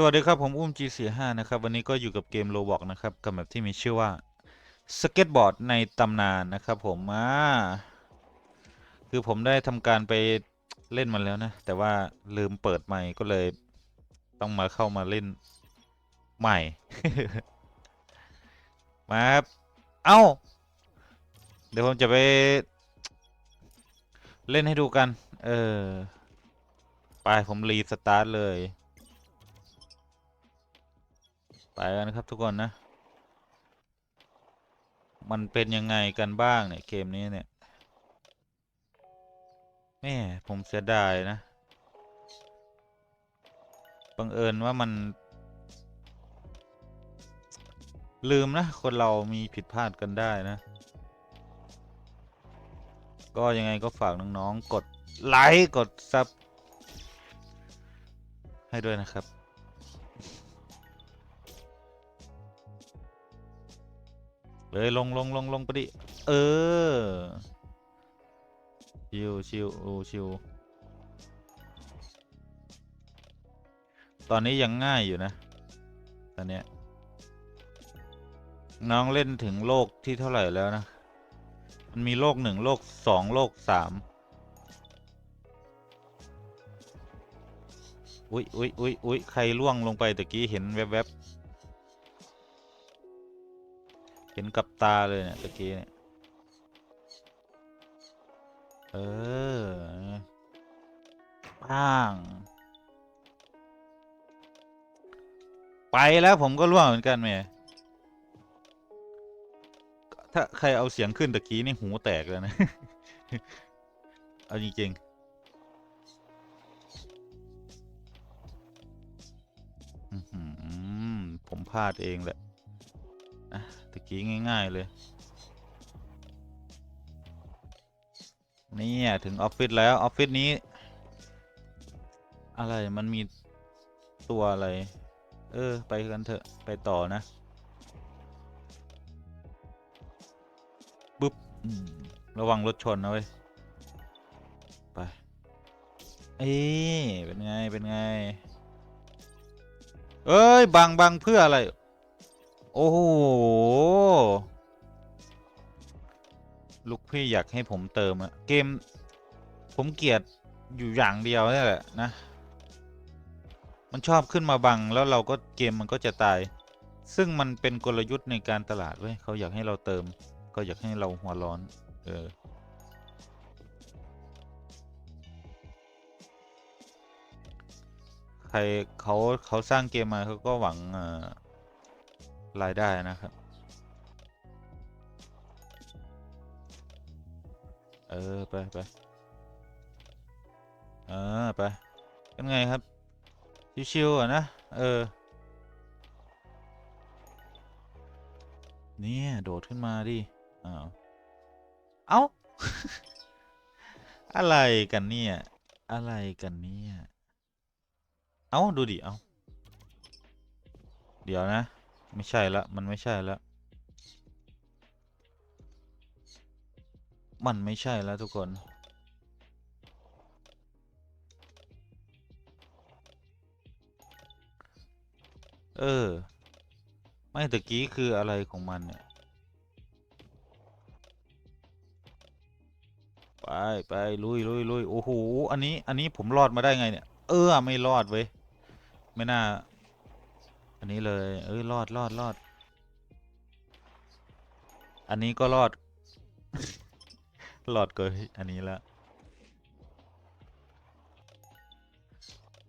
สวัสดีครับ ผมอุ้ม G45 นะครับ วันนี้ก็อยู่กับเกม Roblox นะครับ กับแบบที่มีชื่อว่าสเก็ตบอร์ดในตำนานนะครับผมอ่าคือผมได้ทำการไปเล่นมันแล้วนะ แต่ว่าลืมเปิดใหม่ก็เลยต้องมาเข้ามาเล่นใหม่ มาครับ เอ้า เดี๋ยวผมจะไป เล่นให้ดูกัน เออ ไปผมรีสตาร์ทเลย ไปกันนะครับทุกคนนะ มันเป็นยังไงกันบ้างเนี่ยเกมนี้เนี่ยแม่ผมเสียดายนะ บังเอิญว่ามัน ลืมนะ คนเรามีผิดพลาดกันได้นะ ก็ยังไงก็ฝากน้องๆ กดไลค์ กดซับให้ด้วยนะครับ เลยลงลงลงลงไปดิ เออ ชิวชิวโอ้ชิว ตอนนี้ยังง่ายอยู่นะ ตอนเนี้ย น้องเล่นถึงโลกที่เท่าไหร่แล้วนะ มันมีโลกหนึ่งโลกสองโลกสามอุ๊ยอุ๊ยอุ๊ยอุ๊ยใครล่วงลงไปตะกี้เห็นแวบๆ ห็นกับตาเลยเนี่ยตะกี้เนี่ยเออป้าง ไปแล้วผมก็ร่วงเหมือนกันแม่ถ้าใครเอาเสียงขึ้นตะกี้นี่หูแตกเลยนะ เอาจริงๆผมพลาดเองแหละ กี้ง่าย ๆ เลยเนี่ยถึง ออฟฟิศแล้ว ออฟฟิศนี้ อะไรมันมีตัวอะไร เออ ไปกันเถอะ ไปต่อนะบึ๊บระวัง รถ ชน นะเว้ย ไป เอ้ยเป็น ไง เป็น ไง เอ้ย บังบังเพื่ออะไร โอ้โห ลูกพี่อยากให้ผมเติมอะเกม ผมเกลียดอยู่อย่างเดียวนี่แหละนะ มันชอบขึ้นมาบังแล้วเราก็เกมมันก็จะตาย ซึ่งมันเป็นกลยุทธ์ในการตลาดเว้ยเขาอยากให้เราเติม ก็อยากให้เราหัวร้อน เออใครเขาเขาสร้างเกมมาเขาก็หวังเอ่อ รายได้นะครับ เออ ไปไปเออไป เป็นไงครับ ชิวๆอะนะ เออ เนี่ย โดดขึ้นมาดิอ้าวเอ้า อะไรกันเนี่ย อะไรกันเนี่ย เอ้า ดูดิ เอ้า เดี๋ยวนะ ไม่ใช่ละ มันไม่ใช่ละ มันไม่ใช่แล้วทุกคน เออ ไม่ตะกี้คืออะไรของมันเนี่ย ไปไปลุยลุยลุยโอ้โห อันนี้ อันนี้ผมรอดมาได้ไงเนี่ย เออ ไม่รอดเว้ย ไม่น่า อันนี้เลย เอ้ยรอดรอดรอด อันนี้ก็รอด รอดเกินอันนี้แล้ว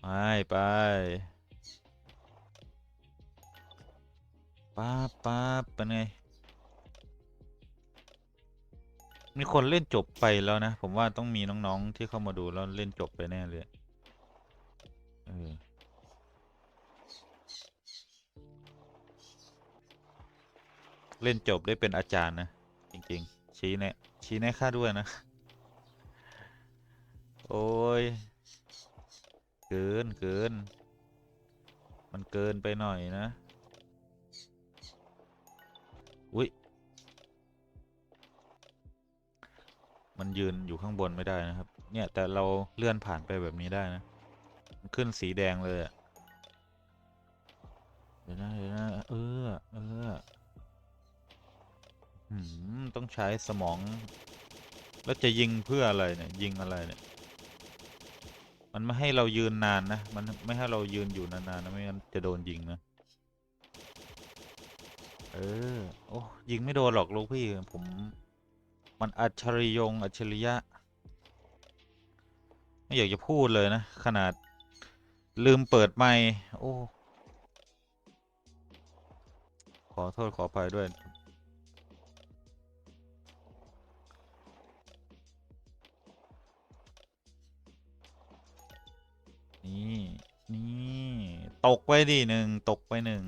ไปไปป๊าบป๊าบเป็นไง มีคนเล่นจบไปแล้วนะ ผมว่าต้องมีน้องๆที่เข้ามาดูแล้วเล่นจบไปแน่เลยเออ เล่นจบได้เป็นอาจารย์นะ จริง ๆ ชี้แนะชี้แนะค่าด้วยนะ โอ้ย เกินเกิน มันเกินไปหน่อยนะ อุ้ย มันยืนอยู่ข้างบนไม่ได้นะครับ เนี่ย แต่เราเลื่อนผ่านไปแบบนี้ได้นะ มันขึ้นสีแดงเลยอะยวนะเดี๋ยวนะเออ เออ ต้องใช้สมอง แล้วจะยิงเพื่ออะไรเนี่ย ยิงอะไรเนี่ย มันไม่ให้เรายืนนานนะ มันไม่ให้เรายืนอยู่นานๆนะไม่งั้นจะโดนยิงนะ เออ โอ้ยิงไม่โดนหรอกลูกพี่ผม มันอัจฉริยงอัจฉริยะ ไม่อยากจะพูดเลยนะ ขนาดลืมเปิดไมค์โอ้ขอโทษขออภัยด้วย นี่นี่ตกไปดิหนึ่งตกไปหนึ่ง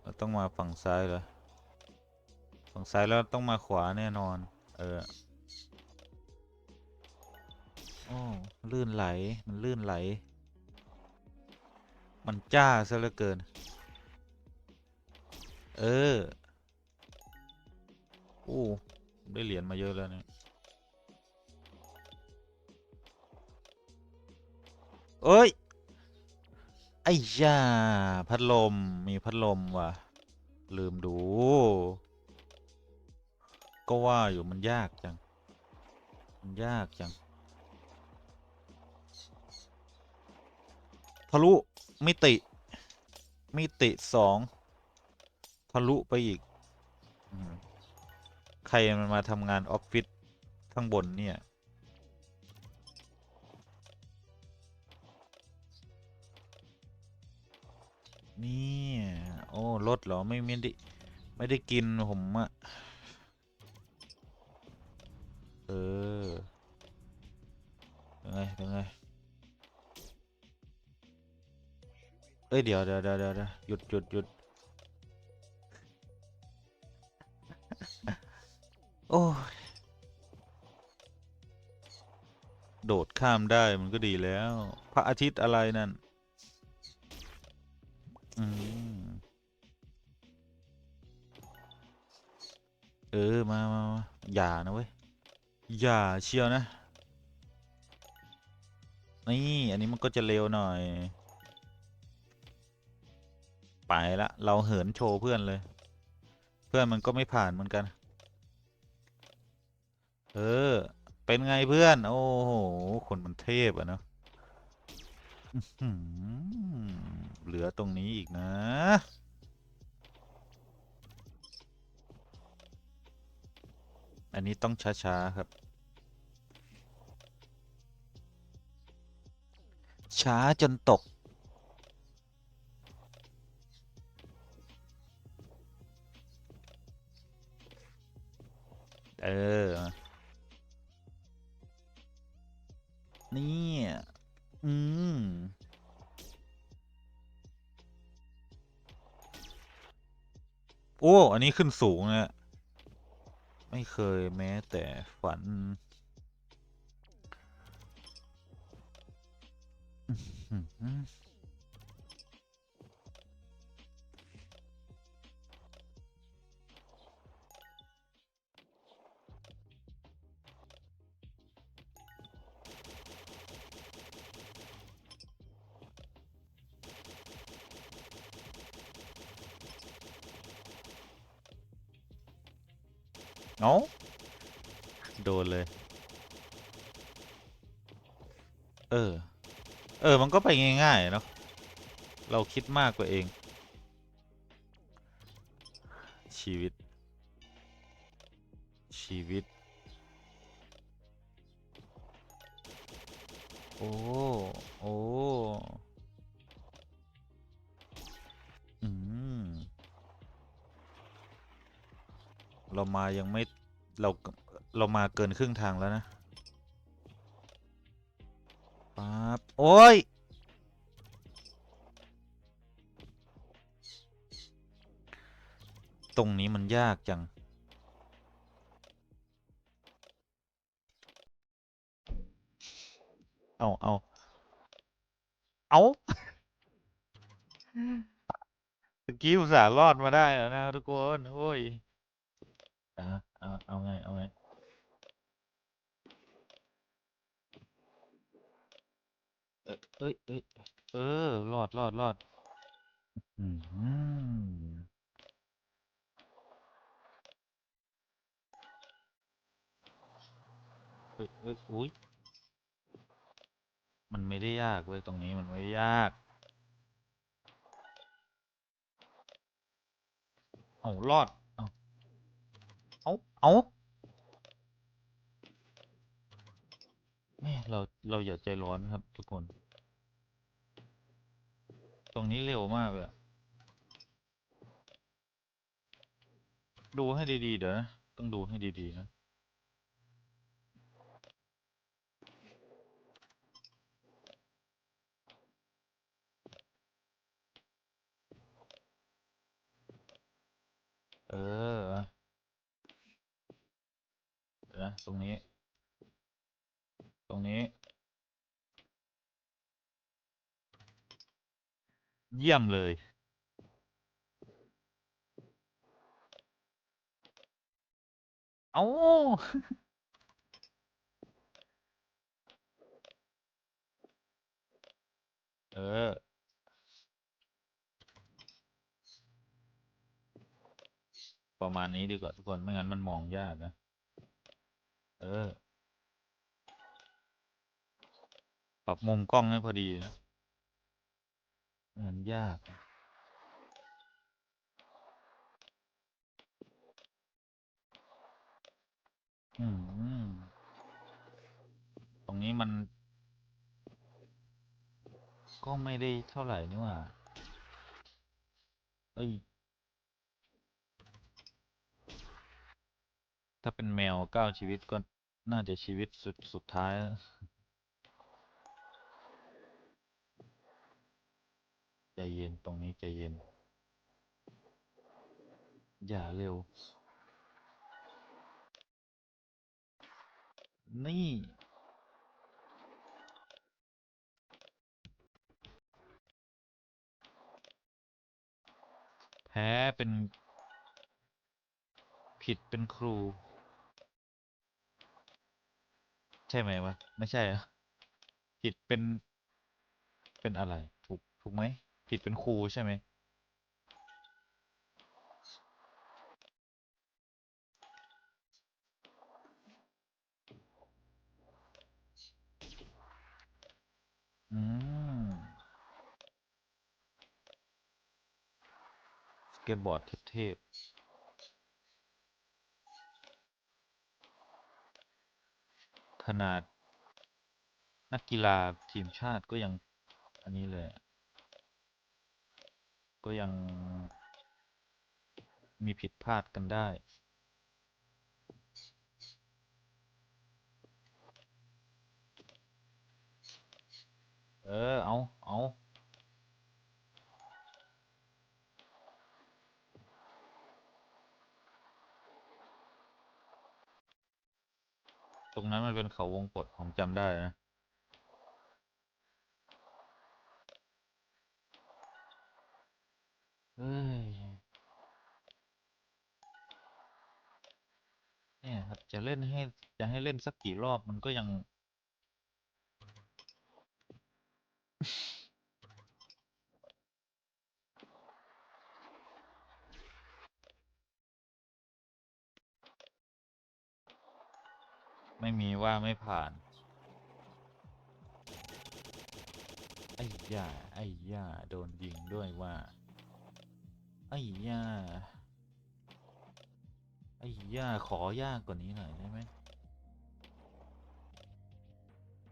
เราต้องมาฝั่งซ้ายเหรอฝั่งซ้ายแล้วต้องมาขวาแน่นอน เออโอ้ลื่นไหลมันลื่นไหล มันจ้าซะเหลือเกิน เออโอ้ได้เหรียญมาเยอะแล้วเนี่ย เอ้ย ไอ้ย่าพัดลม มีพัดลมว่ะ ลืมดู ก็ว่าอยู่มันยากจัง มันยากจัง ทะลุ มิติ มิติสอง ทะลุไปอีก ใครมันมาทำงาน ออฟฟิศข้างบนเนี่ย นี่โอ้รถเหรอ ไม่ไม่ได้ไม่ได้กินผมอะเออเป็นไงเป็นไงเอ้ยเดี๋ยวเดี๋ยวเดี๋ยวเดี๋ยวเดี๋ยวหยุดหยุดหยุดโอ้ยโดดข้ามได้มันก็ดีแล้ว พระอาทิตย์อะไรนั่น อืมเออ มามามาอย่า นะ เว้ย อย่า เชียว นะ นี่ อันนี้มันก็จะเร็ว หน่อย ไปละ เราเหินโชว์ เพื่อนเลย เพื่อนมันก็ไม่ผ่านเหมือนกัน เออ เป็นไงเพื่อน โอ้โห คนมันเทพอะเนาะ เหลือตรงนี้อีกนะ อันนี้ต้องช้าๆครับ ช้าจนตกเออ นี่ อืม โอ้ อันนี้ขึ้นสูงนะไม่เคยแม้แต่ฝัน อื เอาโดนเลย เออ เออ มันก็ไปง่ายๆเนาะ เราคิดมากกว่าเอง ชีวิต ชีวิต โอ้ โอ้ เรามายังไม่เราเรามาเกินครึ่งทางแล้วนะปั๊บโอ้ย ตรงนี้มันยากจัง เอาเอาเอาตะกี้อุตส่าห์รอดมาได้แล้วนะทุกคน โอ้ย อะเอาเอาไงเอาไงเออเอ้ยเอ้ยเออรอดรอดรอดอืมเฮ้ยเอ้ยอุ้ยมันไม่ได้ยากเว้ยตรงนี้มันไม่ได้ยากเอารอด เอาเอาเอาแม่ เราอย่าใจร้อนครับ ทุกคน ตรงนี้เร็วมากเลยดูให้ดีๆ เดี๋ยวนะ ต้องดูให้ดีๆ นะเออนะตรงนี้ ตรงนี้ เยี่ยมเลย เอาเออ ประมาณนี้ดีกว่าทุกคน ไม่งั้นมันมองยากนะ เออ ปรับมุมกล้องให้พอดีนะ ไม่งั้นยากอืมตรงนี้มัน ก็ไม่ได้เท่าไหร่นี่หว่าเอ้ยถ้าเป็นแมวเก้าชีวิตก็น่าจะชีวิตสุดสุดท้ายแล้ว ใจเย็นตรงนี้ใจเย็น อย่าเร็ว นี่ แพ้เป็น ผิดเป็นครู ใช่ไหมวะ ไม่ใช่เหรอผิดเป็นเป็นอะไร ถูก ถูกไหม ผิดเป็นครูใช่ไหมอืมสเก็ตบอร์ดเทพขนาดนักกีฬาทีมชาติก็ยังอันนี้เลย ก็ยังมีผิดพลาดกันได้ เออ เอา เอา ตรงนั้นมันเป็นเขาวงกตผมจำได้นะ เอ้ยเนี่ยครับจะเล่นให้จะให้เล่นสักกี่รอบมันก็ยัง ไม่มีว่าไม่ผ่าน ไอ้ย่าไอ้ย่าโดนยิงด้วยว่า ไอ้ย่าไอ้ย่าขอยากกว่านี้หน่อยได้ไหม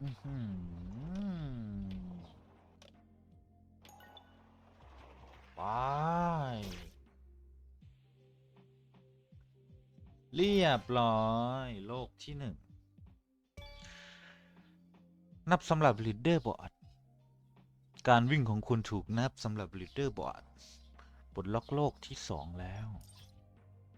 อื้อหือไปเรียบร้อย โลกที่หนึ่ง นับสำหรับ Leaderboard การวิ่งของคุณถูกนับสำหรับ Leaderboard ปลดล็อกโลกที่สองแล้ว